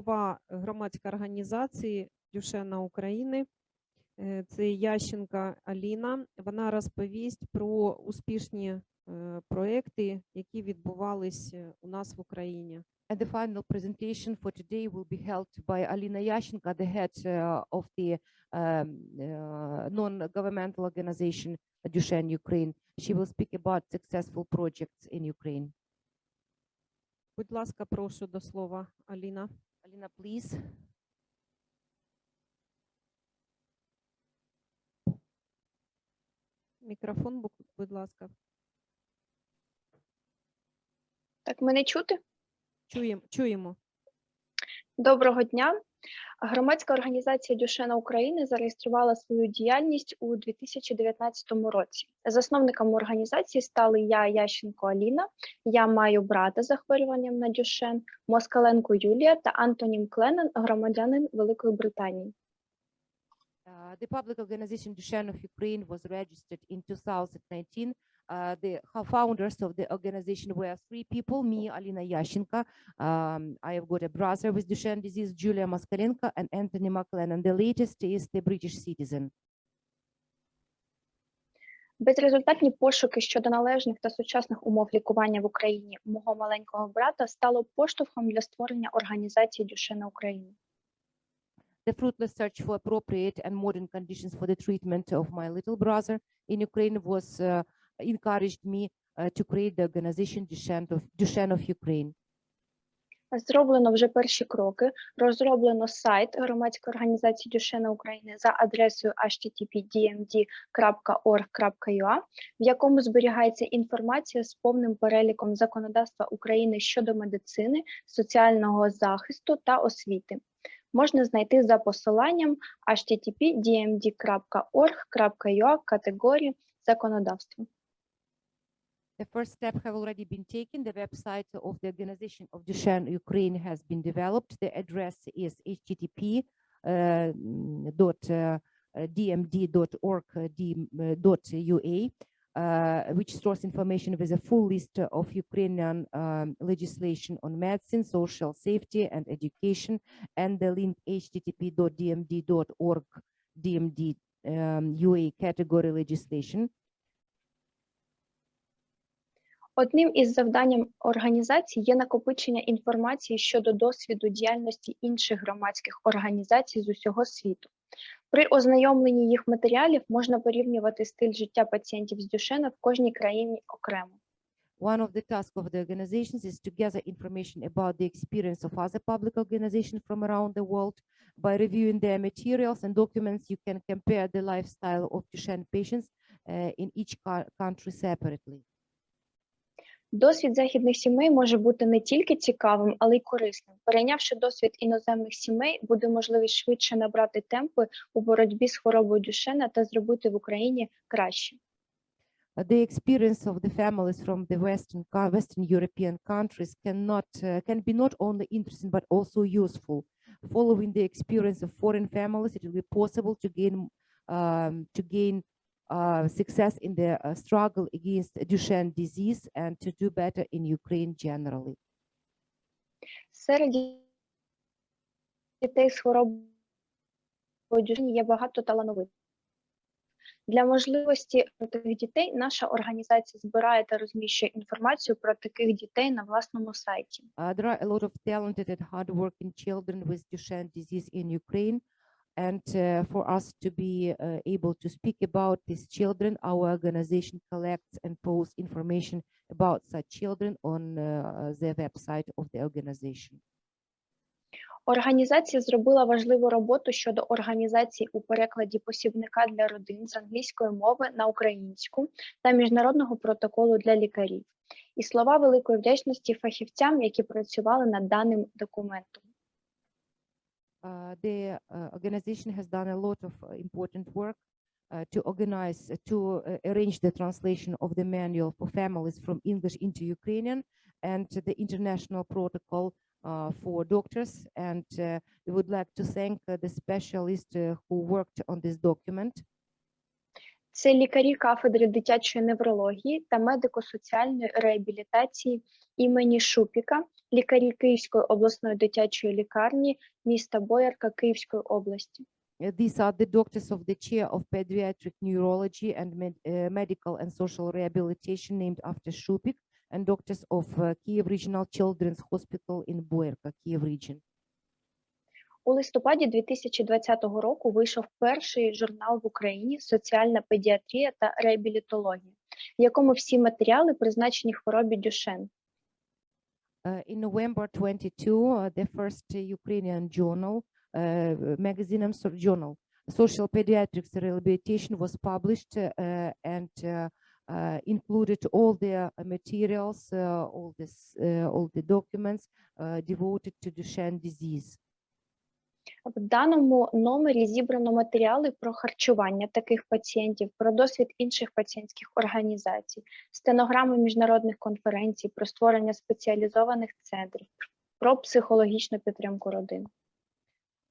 голова громадської організації Дюшена України. Е, Це Ященка Аліна. Вона розповість про успішні е, проекти, які відбувались е, у нас в Україні. And the final presentation for today will be held by Alina Yashenko, the head uh, of the um, uh, non-governmental organization Duchenne Ukraine. She will speak about successful projects in Ukraine. Будь ласка, прошу до слова, Аліна. Alina, please. Мікрофон, будь ласка. Так, мене чути? Чуємо, чуємо. Доброго дня. Громадська організація Дюшена України зареєструвала свою діяльність у 2019 році. Засновниками організації стали я, Ященко Аліна. Я маю брата з захворюванням на Дюшен, Москаленко Юлія та Антонім Кленен, громадянин Великої Британії. Uh, the public organization Duchenne of Ukraine was registered in 2019. Uh, the co- founders of the organization were three people, me, Alina Yashenko. Um, I have got a brother with Duchenne disease, Julia Maskalenko, and Anthony McLennan. The latest is the British citizen. Безрезультатні пошуки щодо належних та сучасних умов лікування в Україні мого маленького брата стало поштовхом для створення організації Дюшена України. The fruitless search for appropriate and modern conditions for the treatment of my little brother in Ukraine was uh, encouraged me uh, to create the organization Duchenne of, Duchenne of Ukraine. Зроблено вже перші кроки. Розроблено сайт громадської організації Дюшена України за адресою http://dmd.org.ua, в якому зберігається інформація з повним переліком законодавства України щодо медицини, соціального захисту та освіти. Можна знайти за посиланням http://dmd.org.ua категорії законодавства. The first step have already been taken. The website of the organization of Duchenne Ukraine has been developed. The address is http uh, dot uh, uh, dmd.org uh, uh, uh, which stores information with a full list of Ukrainian um, legislation on medicine, social safety, and education, and the link http.dmd.org dmd um, ua category legislation. Одним із завданням організації є накопичення інформації щодо досвіду діяльності інших громадських організацій з усього світу. При ознайомленні їх матеріалів можна порівнювати стиль життя пацієнтів з Дюшена в кожній країні окремо. One of the tasks of the organizations is to gather information about the experience of other public organizations from around the world. By reviewing their materials and documents, you can compare the lifestyle of Duchenne patients uh, in each country separately. Досвід західних сімей може бути не тільки цікавим, але й корисним. Перейнявши досвід іноземних сімей, буде можливість швидше набрати темпи у боротьбі з хворобою Дюшена та зробити в Україні краще. Uh, the experience of the families from the Western, Western European countries cannot uh, can be not only interesting but also useful. Following the experience of foreign families, it will be possible to gain um, to gain uh, success in the uh, struggle against Duchenne disease and to do better in Ukraine generally. Серед дітей з хворобою Дюшена є багато талановитих. Для можливості таких дітей наша організація збирає та розміщує інформацію про таких дітей на власному сайті. Uh, there are a lot of talented and hardworking children with Duchenne disease in Ukraine. And uh, for us to be uh, able to speak about these children, our organization collects and posts information about such children on uh, the website of the organization. Організація зробила важливу роботу щодо організації у перекладі посібника для родин з англійської мови на українську та міжнародного протоколу для лікарів. І слова великої вдячності фахівцям, які працювали над даним документом. Uh, the uh, organization has done a lot of uh, important work uh, to organize, uh, to uh, arrange the translation of the manual for families from English into Ukrainian and to the international protocol uh, for doctors. And uh, we would like to thank uh, the specialist uh, who worked on this document. Це лікарі кафедри дитячої неврології та медико-соціальної реабілітації імені Шупіка, лікарі Київської обласної дитячої лікарні міста Боярка Київської області. Uh, These are the doctors of the Chair of Pediatric Neurology and Med- uh, Medical and Social Rehabilitation named after Shupik and doctors of uh, Kiev Regional Children's Hospital in Boyarka, Kiev region. У листопаді 2020 року вийшов перший журнал в Україні Соціальна педіатрія та реабілітологія, в якому всі матеріали призначені хворобі Дюшен. Uh, in November 22, uh, the first Ukrainian journal, uh, magazine and so- journal, Social Pediatrics Rehabilitation was published and uh, included all the materials, uh, all this, uh, all the documents devoted to Duchenne disease. В даному номері зібрано матеріали про харчування таких пацієнтів, про досвід інших пацієнтських організацій, стенограми міжнародних конференцій, про створення спеціалізованих центрів, про психологічну підтримку родин.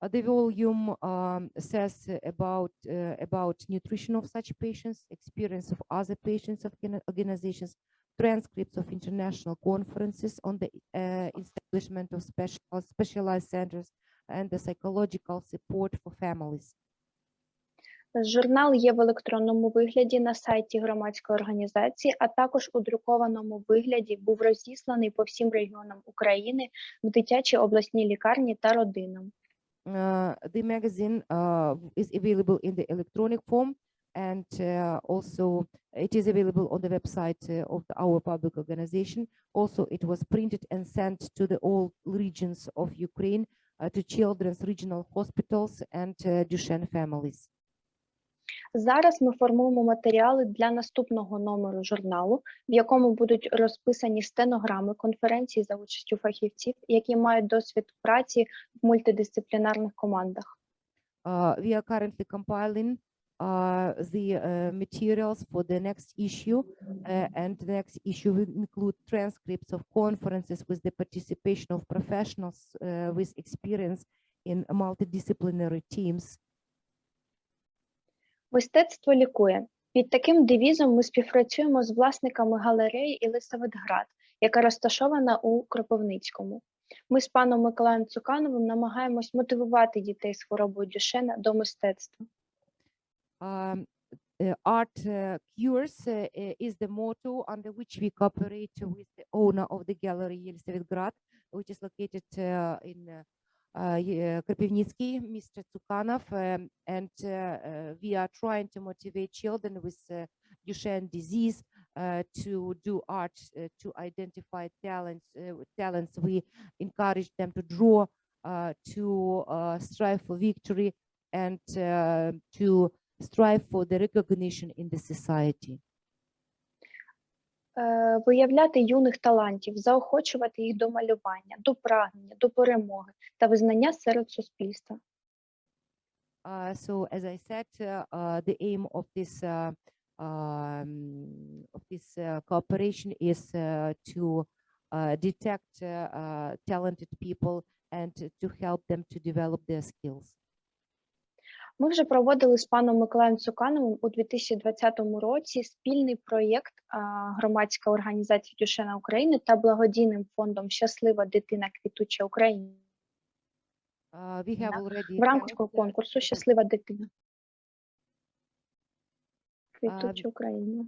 The volume um, says about uh, about nutrition of such patients, experience of other patients of organizations, transcripts of international conferences on the uh, establishment of special specialized centers and the psychological support for families. Журнал є в електронному вигляді на сайті громадської організації, а також у друкованому вигляді був розісланий по всім регіонам України в дитячі обласні лікарні та родинам. Uh, the magazine uh, w- is available in the electronic form and uh, also it is available on the website uh, of the- our public organization. Also, it was printed and sent to the all regions of Ukraine, uh, to children's regional hospitals and uh, Duchenne families. Зараз ми формуємо матеріали для наступного номеру журналу, в якому будуть розписані стенограми конференцій за участю фахівців, які мають досвід праці в мультидисциплінарних командах. Uh, we are currently compiling uh, the uh, materials for the next issue, uh, and the next issue will include transcripts of conferences with the participation of professionals uh, with experience in multidisciplinary teams. Мистецтво лікує. Під таким девізом ми співпрацюємо з власниками галереї Єлисаветград, яка розташована у Кропивницькому. Ми з паном Миколаєм Цукановим намагаємось мотивувати дітей з хворобою Дюшена до мистецтва. Um, uh, art uh, cures uh, uh, is the motto under which we cooperate with the owner of the gallery Yelisavetgrad, which is located uh, in uh, Ye- Mr. Tsukanov, um, and we are trying to motivate children with Duchenne disease to do art, to identify talents. Talents, we encourage them to draw, to strive for victory, and to strive for the recognition in the society. Е, Виявляти юних талантів, заохочувати їх до малювання, до прагнення, до перемоги та визнання серед суспільства. Uh, so, as I said, uh, uh, the aim of this uh, um, of this uh, cooperation is uh, to uh, detect uh, uh, talented people and to help them to develop their skills. Ми вже проводили з паном Миколаєм Цукановим у 2020 році спільний проєкт а, громадська організація Дюшена України та благодійним фондом Щаслива дитина квітуча Україна в рамках конкурсу Щаслива дитина. Квітуча Україна.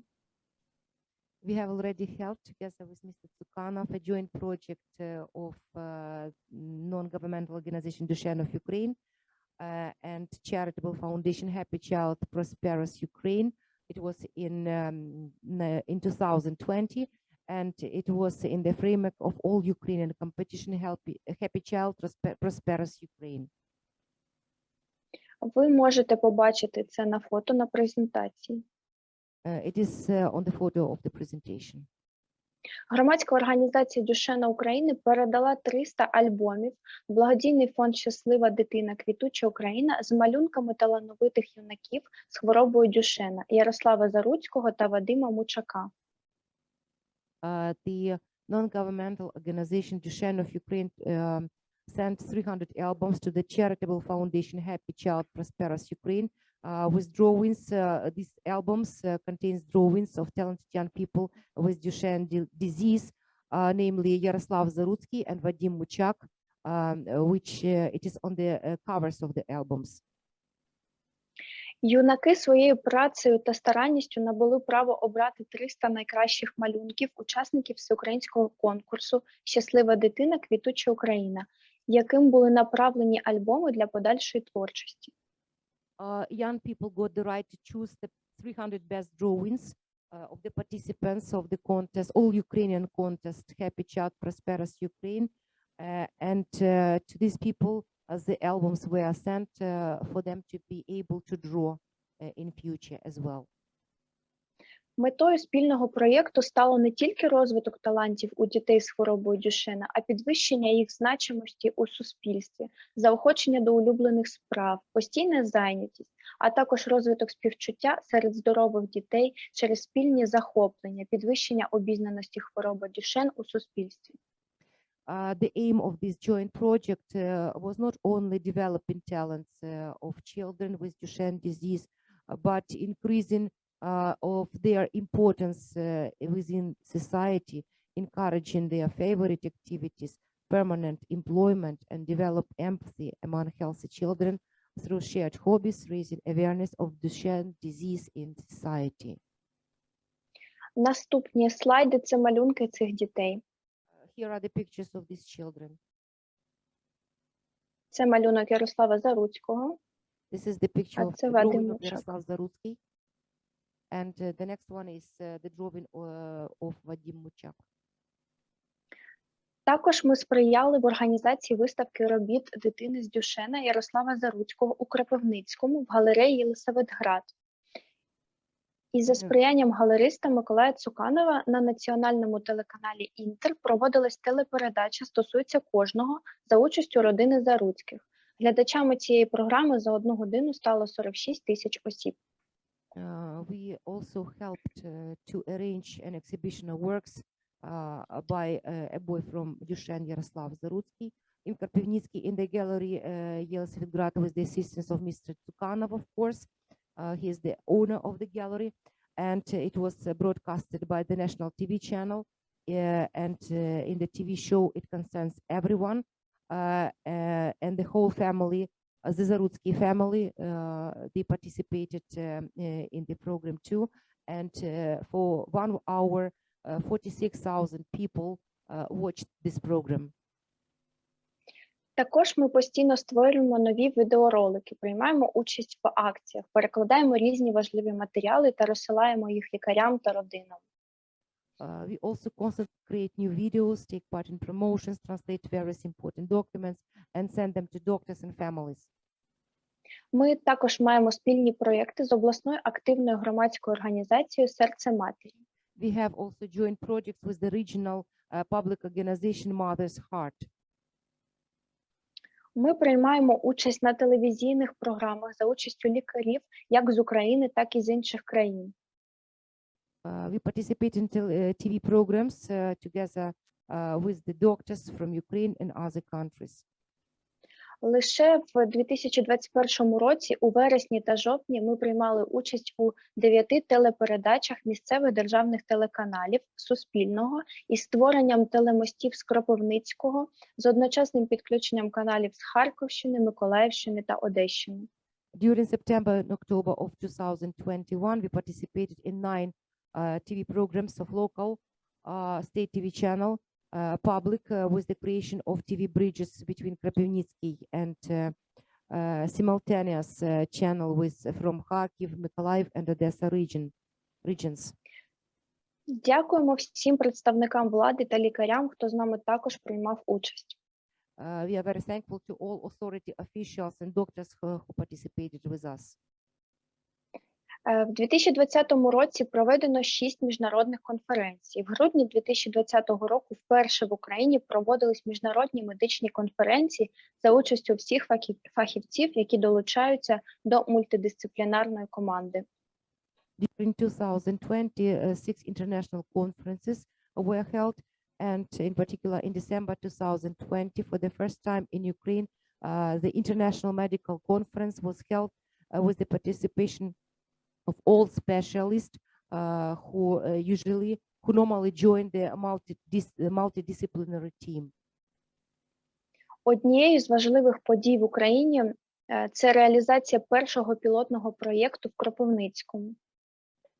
we have already held together with Mr. Tsukanov a joint project uh, of uh, non-governmental organization Duchenne of Ukraine uh, and charitable foundation Happy Child Prosperous Ukraine. It was in um, n- in 2020, and it was in the framework of all Ukrainian competition Happy, Happy Child Prosper- Prosperous Ukraine. Ви можете побачити це на фото на презентації. Uh, it is uh, on the photo of the presentation. Громадська організація Дюшена України передала 300 альбомів благодійний фонд Щаслива дитина квітуча Україна з малюнками талановитих юнаків з хворобою Дюшена Ярослава Заруцького та Вадима Мучака. uh, the non-governmental organization Duchenne of Ukraine um, sent 300 albums to the charitable foundation Happy Child Prosperous Ukraine uh, with drawings. Uh, these albums uh, contains drawings of talented young people with Duchenne disease uh, namely Yaroslav Zarutsky and Vadim Muchak, um, uh, which uh, it is on the uh, covers of the albums. Юнаки своєю працею та старанністю набули право обрати 300 найкращих малюнків учасників всеукраїнського конкурсу Щаслива дитина, квітуча Україна, яким були направлені альбоми для подальшої творчості. Uh, young people got the right to choose the 300 best drawings uh, of the participants of the contest, all Ukrainian contest, Happy Child, Prosperous Ukraine. Uh, and to these people, as the albums were sent for them to be able to draw in future as well. Метою спільного проєкту стало не тільки розвиток талантів у дітей з хворобою Дюшена, а підвищення їх значимості у суспільстві, заохочення до улюблених справ, постійна зайнятість, а також розвиток співчуття серед здорових дітей через спільні захоплення, підвищення обізнаності хвороби Дюшен у суспільстві. Uh, the aim of this joint project uh, was not only developing talents uh, of children with Duchenne disease, but increasing uh, of their importance uh, within society, encouraging their favorite activities, permanent employment, and develop empathy among healthy children through shared hobbies, raising awareness of Duchenne disease in society. Наступні слайди це малюнки цих дітей. Uh, here are the pictures of these children. Це малюнок Ярослава Заруцького. This is the picture А of це the And uh, the next one is uh, the drawing uh, of Vadim Muchak. Також ми сприяли в організації виставки робіт дитини з Дюшена Ярослава Заруцького у Кропивницькому в галереї Єлисаветград. І за сприянням галериста Миколая Цуканова на національному телеканалі Інтер проводилась телепередача «Стосується кожного за участю родини Заруцьких. Глядачами цієї програми за одну годину стало 46 тисяч осіб. Uh, we also helped uh, to arrange an exhibition of works uh, by a boy from Dushane Yaroslav Zarutsky in Karpivnitsky in the gallery uh, with the assistance of Mr. Tsukanov, of course. Uh, he is the owner of the gallery, and uh, it was uh, broadcasted by the national TV channel. And in the TV show, it concerns everyone and the whole family uh, the Zarutsky family, uh, they participated uh, in the program too. And uh, for one hour, uh, 46,000 people watched this program. Також ми постійно створюємо нові відеоролики, приймаємо участь в акціях, перекладаємо різні важливі матеріали та розсилаємо їх лікарям та родинам. Uh, we also constantly create new videos, take part in promotions, translate various important documents, and send them to doctors and families. Ми також маємо спільні проєкти з обласною активною громадською організацією Серце матері. We have also joint projects with the regional uh, public organization Mother's Heart. Ми приймаємо участь на телевізійних програмах за участю лікарів як з України, так і з інших країн. Uh, we participate in uh, TV programs uh, together uh, with the doctors from Ukraine and other countries. Лише в 2021 році, у вересні та жовтні, ми приймали участь у дев'яти телепередачах місцевих державних телеканалів Суспільного із створенням телемостів з Кропивницького з одночасним підключенням каналів з Харківщини, Миколаївщини та Одещини. During September and October of 2021, we participated in nine uh, TV programs of local uh, state TV channel, uh, public, uh, with the creation of TV bridges between Kropivnitsky and uh, uh, simultaneous uh, channel with from Kharkiv, Mykolaiv, and Odessa region regions. Дякуємо всім представникам влади та лікарям, хто з нами також приймав участь. Uh, we are very thankful to all authority officials and doctors who, who participated with us. Е, В 2020 році проведено шість міжнародних конференцій. В грудні 2020 року вперше в Україні проводились міжнародні медичні конференції за участю всіх фахів- фахівців, які долучаються до мультидисциплінарної команди. During 2020, uh, six international conferences were held, and in particular in December 2020, for the first time in Ukraine, uh, the International Medical Conference was held uh, with the participation of all specialists uh, who uh, usually who normally join the multi, multidisciplinary team. Однією з важливих подій в Україні е, це реалізація першого пілотного проєкту в Кропивницькому.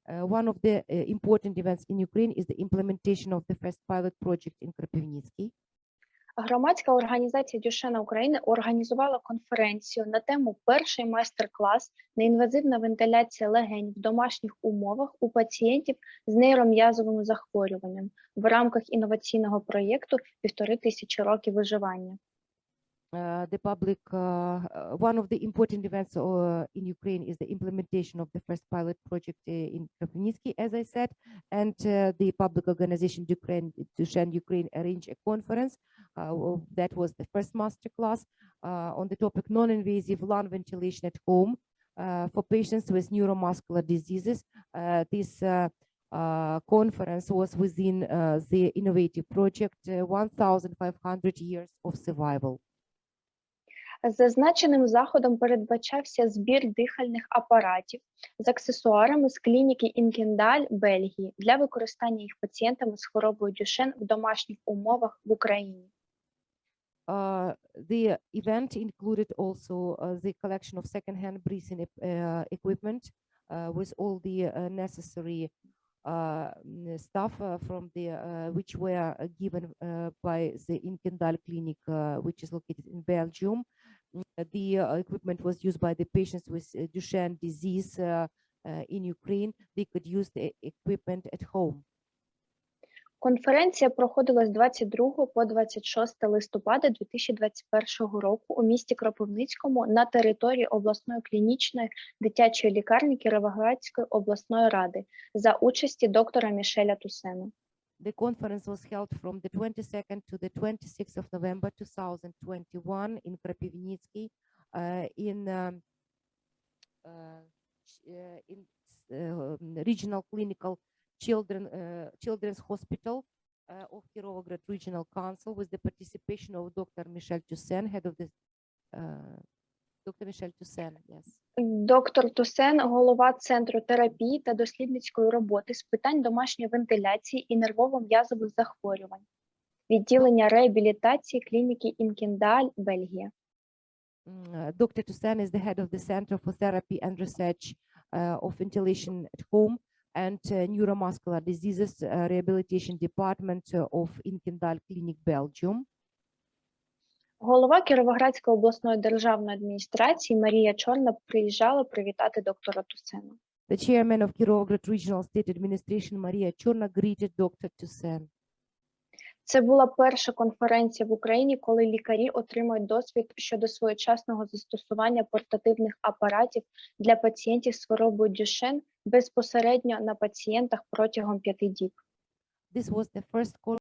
Uh, one of the uh, important events in Ukraine is the implementation of the first pilot project in Kropivnitsky. Громадська організація Дюшена України організувала конференцію на тему Перший майстер-клас неінвазивна вентиляція легень в домашніх умовах у пацієнтів з нейром'язовим захворюванням в рамках інноваційного проєкту Півтори тисячі років виживання. Uh, the public, uh, uh, one of the important events uh, in Ukraine is the implementation of the first pilot project uh, in Kropivnitsky, as I said, and the public organization Ukraine, Duchenne Ukraine arranged a conference. That was the first masterclass on the topic non-invasive lung ventilation at home for patients with neuromuscular diseases. This uh, conference was within uh, the innovative project uh, 1,500 years of survival. Зазначеним заходом передбачався збір дихальних апаратів з аксесуарами з клініки Інкендаль, Бельгії для використання їх пацієнтами з хворобою Дюшен в домашніх умовах в Україні. Uh, the event included also uh, the collection of second-hand breathing uh, equipment uh, with all the uh, necessary n- stuff uh, from the uh, which were given by the Inkendal clinic, which is located in Belgium. Mm, The uh, equipment was used by the patients with uh, Duchenne disease uh, in Ukraine. They could use the equipment at home. Конференція проходила з 22 по 26 листопада 2021 року у місті Кропивницькому на території обласної клінічної дитячої лікарні Кіровоградської обласної ради за участі доктора Мішеля Тусена. The conference was held from the 22nd to the 26th of November 2021 in Kropivnitsky uh, in um, uh, uh, in uh, regional clinical children uh, children's hospital uh, of Kirovograd Regional Council with the participation of Dr. Michel Toussaint, head of the uh, Dr. Michel Toussaint, yes. Доктор Тусен, голова Центру терапії та дослідницької роботи з питань домашньої вентиляції і нервово-м'язових захворювань, відділення реабілітації клініки Інкіндаль, Бельгія. Mm, uh, Dr. Toussaint is the head of the Center for Therapy and Research uh, of Ventilation at Home and uh, Neuromuscular Diseases uh, Rehabilitation Department uh, of Inkendal Clinic, Belgium. Голова Кіровоградської обласної державної адміністрації Марія Чорна приїжджала привітати доктора Тусена. The chairman of Kirovograd Regional State Administration, Maria Chorna, greeted Dr. Toussaint. Це була перша конференція в Україні, коли лікарі отримують досвід щодо своєчасного застосування портативних апаратів для пацієнтів з хворобою Дюшен безпосередньо на пацієнтах протягом п'яти діб. This was the first